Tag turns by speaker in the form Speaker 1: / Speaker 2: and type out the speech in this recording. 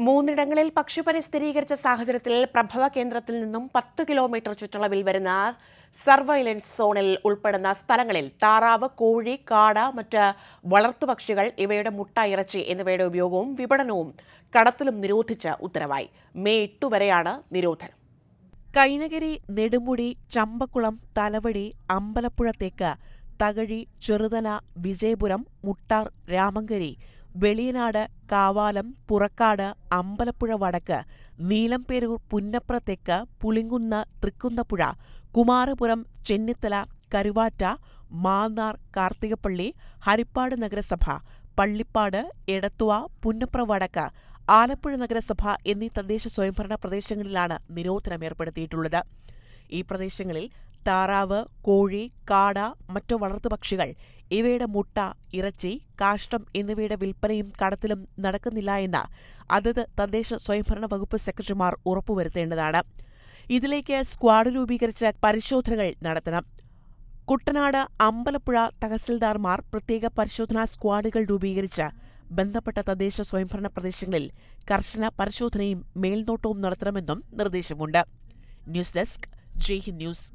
Speaker 1: മൂന്നിടങ്ങളിൽ പക്ഷിപ്പനി സ്ഥിരീകരിച്ച സാഹചര്യത്തിൽ പ്രഭവ കേന്ദ്രത്തിൽ നിന്നും പത്ത് കിലോമീറ്റർ ചുറ്റളവിൽ വരുന്ന സർവൈലൻസ് സോണിൽ ഉൾപ്പെടുന്ന സ്ഥലങ്ങളിൽ താറാവ് കോഴി കാട മറ്റ് വളർത്തുപക്ഷികൾ ഇവയുടെ മുട്ട ഇറച്ചി എന്നിവയുടെ ഉപയോഗവും വിപണനവും കടത്തിലും നിരോധിച്ച് ഉത്തരവായി. മെയ് എട്ട് വരെയാണ് നിരോധനം.
Speaker 2: കൈനഗിരി നെടുമുടി ചമ്പക്കുളം തലവടി അമ്പലപ്പുഴത്തേക്ക് തകഴി ചെറുതല വിജയപുരം മുട്ടാർ രാമങ്കരി വെളിയനാട് കാവാലം പുറക്കാട് അമ്പലപ്പുഴ വടക്ക് നീലംപേരൂർ പുന്നപ്ര തെക്ക് പുളിങ്കുന്ന് തൃക്കുന്നപ്പുഴ കുമാരപുരം ചെന്നിത്തല കരുവാറ്റ മാന്നാർ കാർത്തികപ്പള്ളി ഹരിപ്പാട് നഗരസഭ പള്ളിപ്പാട് എടത്തുവ പുന്നപ്ര വടക്ക് ആലപ്പുഴ നഗരസഭ എന്നീ തദ്ദേശ സ്വയംഭരണ പ്രദേശങ്ങളിലാണ് നിരോധനം ഏർപ്പെടുത്തിയിട്ടുള്ളത്. ഈ പ്രദേശങ്ങളിൽ താറാവ് കോഴി കാട മറ്റു വളർത്തുപക്ഷികൾ ഇവയുടെ മുട്ട ഇറച്ചി കാഷ്ടം എന്നിവയുടെ വിൽപ്പനയും കടത്തിലും നടക്കുന്നില്ല എന്ന് അതത് തദ്ദേശ സ്വയംഭരണ വകുപ്പ് സെക്രട്ടറിമാർ ഉറപ്പുവരുത്തേണ്ടതാണ്. ഇതിലേക്ക് സ്ക്വാഡ് രൂപീകരിച്ച് പരിശോധനകൾ നടത്തണം. കുട്ടനാട് അമ്പലപ്പുഴ തഹസിൽദാർമാർ പ്രത്യേക പരിശോധനാ സ്ക്വാഡുകൾ രൂപീകരിച്ച് ബന്ധപ്പെട്ട തദ്ദേശ സ്വയംഭരണ പ്രദേശങ്ങളിൽ കർശന പരിശോധനയും മേൽനോട്ടവും നടത്തണമെന്നും നിർദ്ദേശമുണ്ട്. News desk Jaihind news.